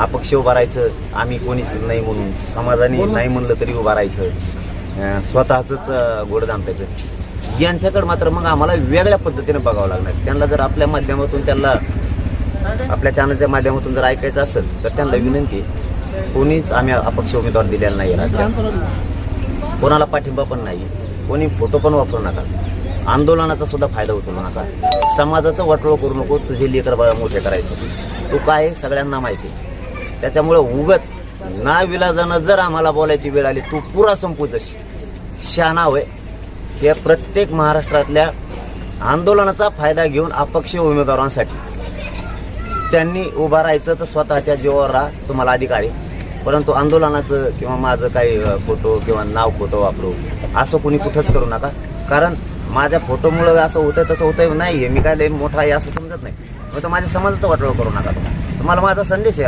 अपक्ष उभा राहायचं आम्ही कोणीच नाही म्हणून समाजाने नाही म्हणलं तरी उभा राहायचं. स्वतःच गोड दामटायचं यांच्याकडे मात्र मग आम्हाला वेगळ्या पद्धतीने बघावं लागणार. त्यांना जर आपल्या माध्यमातून त्यांना आपल्या चॅनलच्या माध्यमातून जर ऐकायचं असेल तर त्यांना विनंती कोणीच आम्ही अपक्ष उमेदवार दिलेला नाही राज्यात. कोणाला पाठिंबा पण नाही. कोणी फोटो पण वापरू नका. आंदोलनाचा सुद्धा फायदा उचलू नका. समाजाचं वाटोळ करू नको. तुझे लेकर बाळा मोठे करायचं. तू काय आहे? सगळ्यांना माहिती आहे. त्याच्यामुळं उगच ना विलाजानं जर आम्हाला बोलायची वेळ आली तू पुरा संपू जशी शहाणा होय. हे प्रत्येक महाराष्ट्रातल्या आंदोलनाचा फायदा घेऊन अपक्ष उमेदवारांसाठी. त्यांनी उभा राहायचं तर स्वतःच्या जीवावर राहा तुम्हाला अधिकार आहे. परंतु आंदोलनाचं किंवा माझं काही फोटो किंवा नाव फोटो वापरू असं कोणी कुठंच करू नका. कारण माझ्या फोटोमुळं असं होतंय तसं होतंय नाही मी काय लय मोठा आहे असं समजत नाही. मग तर माझ्या समाजाचं वाटोळ करू नका. तुम्हाला माझा संदेश आहे.